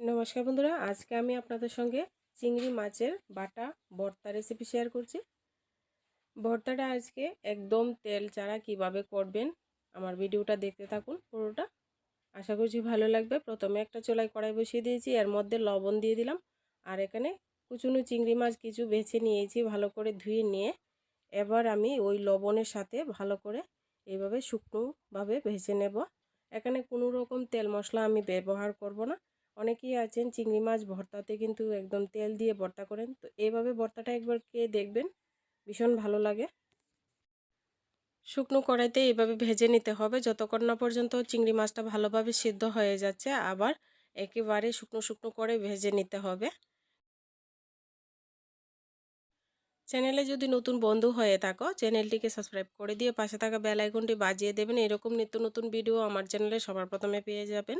নমস্কার বন্ধুরা, আজকে আমি আপনাদের সঙ্গে চিংড়ি মাছের বাটা ভর্তা রেসিপি শেয়ার করছি। ভর্তাটা আজকে একদম তেল ছাড়া কীভাবে করবেন আমার ভিডিওটা দেখতে থাকুন পুরোটা। আশা করছি ভালো লাগবে। প্রথমে একটা চোলাই কড়াই বসিয়ে দিয়েছি, এর মধ্যে লবণ দিয়ে দিলাম। আর এখানে কুচুনো চিংড়ি মাছ কিছু বেছে নিয়েছি ভালো করে ধুয়ে নিয়ে। এবার আমি ওই লবণের সাথে ভালো করে এইভাবে শুকনোভাবে ভেজে নেব। এখানে কোনো রকম তেল মশলা আমি ব্যবহার করব না। অনেকেই আছেন চিংড়ি মাছ ভর্তাতে কিন্তু একদম তেল দিয়ে ভর্তা করেন। তো এইভাবে ভর্তাটা একবার কে দেখবেন, ভীষণ ভালো লাগে। শুকনো কড়াইতে এইভাবে ভেজে নিতে হবে। যতক্ষণ না পর্যন্ত চিংড়ি মাছটা ভালোভাবে সিদ্ধ হয়ে যাচ্ছে, আবার একেবারে শুকনো শুকনো করে ভেজে নিতে হবে। চ্যানেলে যদি নতুন বন্ধু হয়ে থাকো, চ্যানেলটিকে সাবস্ক্রাইব করে দিয়ে পাশে থাকা বেল আইকনটি বাজিয়ে দেবেন। এরকম নিত্য নতুন ভিডিও আমার চ্যানেলে সবার প্রথমে পেয়ে যাবেন।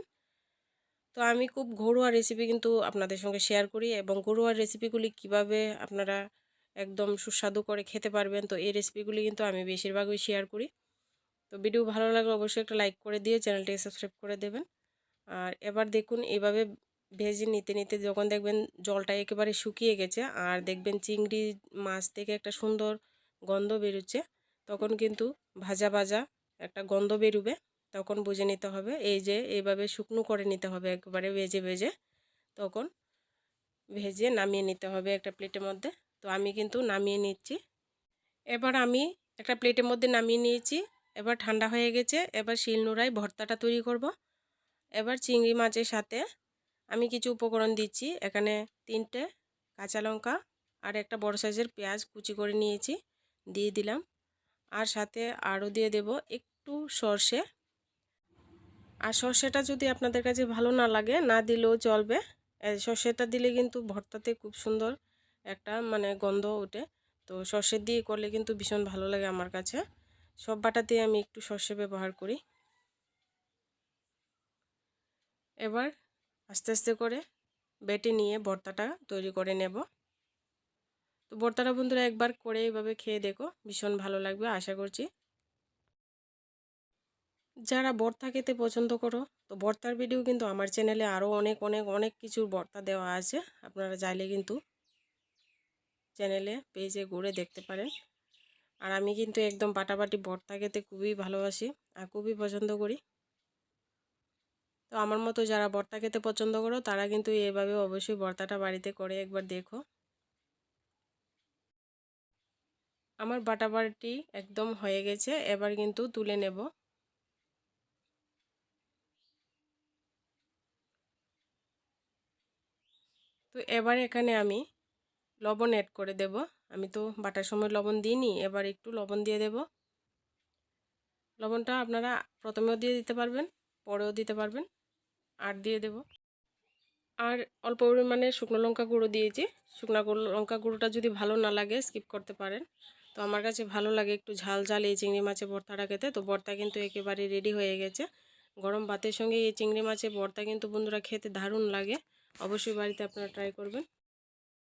তো আমি খুব ঘরোয়া রেসিপি কিন্তু আপনাদের সঙ্গে শেয়ার করি এবং ঘরোয়া রেসিপিগুলি কীভাবে আপনারা একদম সুস্বাদু করে খেতে পারবেন, তো এই রেসিপিগুলি কিন্তু আমি বেশিরভাগই শেয়ার করি। তো ভিডিও ভালো লাগলে অবশ্যই একটা লাইক করে দিয়ে চ্যানেলটিকে সাবস্ক্রাইব করে দেবেন। আর এবার দেখুন এভাবে ভেজে নিতে নিতে যখন দেখবেন জলটা একেবারে শুকিয়ে গেছে আর দেখবেন চিংড়ি মাছ থেকে একটা সুন্দর গন্ধ বেরোচ্ছে, তখন কিন্তু ভাজা ভাজা একটা গন্ধ বেরোবে। তখন বুঝে নিতে হবে। এই যে, এইভাবে শুকনো করে নিতে হবে একবারে ভেজে ভেজে। তখন ভেজে নামিয়ে নিতে হবে একটা প্লেটের মধ্যে। তো আমি কিন্তু নামিয়ে নিচ্ছি। এবার আমি একটা প্লেটের মধ্যে নামিয়ে নিয়েছি। এবার ঠান্ডা হয়ে গেছে। এবার শিলনোড়ায় ভর্তাটা তৈরি করব। এবার চিংড়ি মাছের সাথে আমি কিছু উপকরণ দিচ্ছি। এখানে তিনটে কাঁচা লঙ্কা আর একটা বড় সাইজের পেঁয়াজ কুচি করে নিয়েছি। দিয়ে দিলাম। আর সাথে আরও দিয়ে দেব একটু সর্ষে। আর সর্ষেটা যদি আপনাদের কাছে ভালো না লাগে, না দিলেও চলবে। সর্ষেটা দিলে কিন্তু ভর্তাতে খুব সুন্দর একটা মানে গন্ধ ওঠে। তো সর্ষে দিয়ে করলে কিন্তু ভীষণ ভালো লাগে আমার কাছে। সব বাটাতে আমি একটু সর্ষে ব্যবহার করি। এবার আস্তে আস্তে করে বেটে নিয়ে ভর্তাটা তৈরি করে নেব। তো ভর্তাটা বন্ধুরা একবার করে এইভাবে খেয়ে দেখো, ভীষণ ভালো লাগবে, আশা করছি। যারা ভর্তা খেতে পছন্দ করো, তো ভর্তার ভিডিও কিন্তু আমার চ্যানেলে আরও অনেক অনেক অনেক কিছুর ভর্তা দেওয়া আছে। আপনারা চাইলে কিন্তু চ্যানেলে পেজে ঘুরে দেখতে পারেন। আর আমি কিন্তু একদম পাটাপাটি ভর্তা খেতে খুবই ভালোবাসি আর খুবই পছন্দ করি। তো আমার মতো যারা ভর্তা খেতে পছন্দ করো, তারা কিন্তু এভাবে অবশ্যই ভর্তাটা বাড়িতে করে একবার দেখো। আমার বাটাবাটি একদম হয়ে গেছে, এবার কিন্তু তুলে নেব। তো এবার এখানে আমি লবণ অ্যাড করে দেব। আমি তো বাটার সময় লবণ দিইনি, এবার একটু লবণ দিয়ে দেব। লবণটা আপনারা প্রথমেও দিয়ে দিতে পারবেন, পরেও দিতে পারবেন, আর দিয়ে দেব। আর অল্প পরিমাণে শুকনো লঙ্কা গুঁড়ো দিয়েছি। শুকনো লঙ্কা গুঁড়োটা যদি ভালো না লাগে স্কিপ করতে পারেন। তো আমার কাছে ভালো লাগে একটু ঝাল ঝাল এই চিংড়ি মাছের ভর্তাটা খেতে। তো ভর্তা কিন্তু একেবারে রেডি হয়ে গেছে। গরম ভাতের সঙ্গে এই চিংড়ি মাছের ভর্তা কিন্তু বন্ধুরা খেতে দারুণ লাগে। অবশ্যই বাড়িতে আপনারা ট্রাই করবেন।